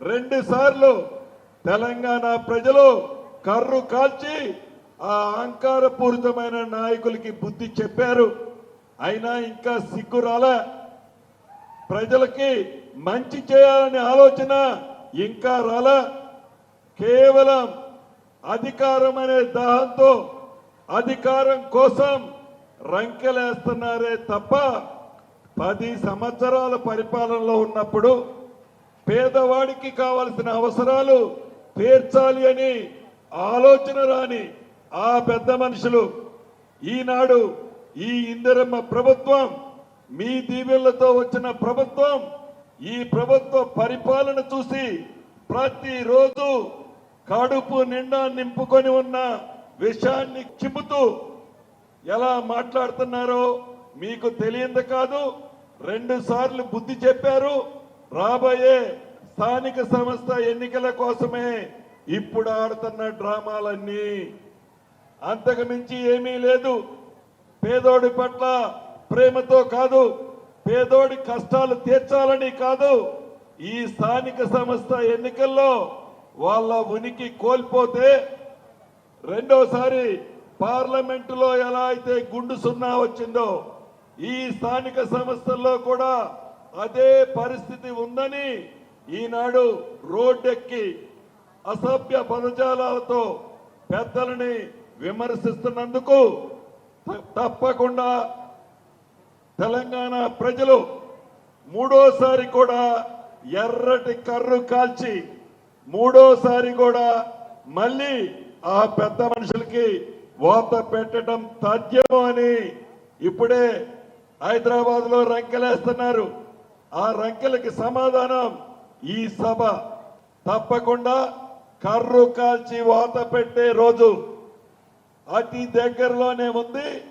రెండు సార్లు తెలంగాణ ప్రజలు కర్రు కాల్చి ఆ అహంకారపూరితమైన నాయకులకి బుద్ధి చెప్పారు. అయినా ఇంకా సిగ్గు రాలే. ప్రజలకి మంచి చేయాలనే ఆలోచన ఇంకా రాలే. కేవలం అధికారం అనే దాహంతో అధికారం కోసం రంకెలేస్తున్నారే తప్ప పది సంవత్సరాల పరిపాలనలో ఉన్నప్పుడు పేదవాడికి కావలసిన అవసరాలు తీర్చాలి అని ఆలోచన రాని ఆ పెద్ద మనుషులు ఈనాడు ఈ ఇందిరమ్మ ప్రభుత్వం మీ దీవెళ్ళతో వచ్చిన ప్రభుత్వం ఈ ప్రభుత్వ పరిపాలన చూసి ప్రతిరోజు కడుపు నిండా నింపుకొని ఉన్న విషయాన్ని చిమ్ముతూ ఎలా మాట్లాడుతున్నారో మీకు తెలియంది కాదు. రెండు సార్లు బుద్ధి చెప్పారు. రాబోయే స్థానిక సంస్థ ఎన్నికల కోసమే ఇప్పుడు ఆడుతున్న డ్రామాలన్నీ. అంతకు మించి ఏమీ లేదు. పేదోడి పట్ల ప్రేమతో కాదు పేదోడి కష్టాలు తీర్చాలని కాదు. ఈ స్థానిక సంస్థ ఎన్నికల్లో వాళ్ళ ఉనికి కోల్పోతే రెండోసారి పార్లమెంటులో ఎలా అయితే గుండు సున్నా వచ్చిందో ఈ స్థానిక సంస్థల్లో కూడా అదే పరిస్థితి ఉందని ఈనాడు రోడ్డెక్కి అసభ్య పదజాలాలతో పెద్దలని విమర్శిస్తున్నందుకు తప్పకుండా తెలంగాణ ప్రజలు మూడోసారి కూడా ఎర్రటి కర్రు కాల్చి మూడోసారి కూడా మళ్ళీ ఆ పెద్ద మనుషులకి వాత పెట్టడం తథ్యము అని ఇప్పుడే హైదరాబాద్లో రంకెలేస్తున్నారు. ఆ రంకెలకి సమాధానం ఈ సభ తప్పకుండా కర్రు కాల్చి వాత పెట్టే రోజు. అతి దగ్గరలోనే ఉంది.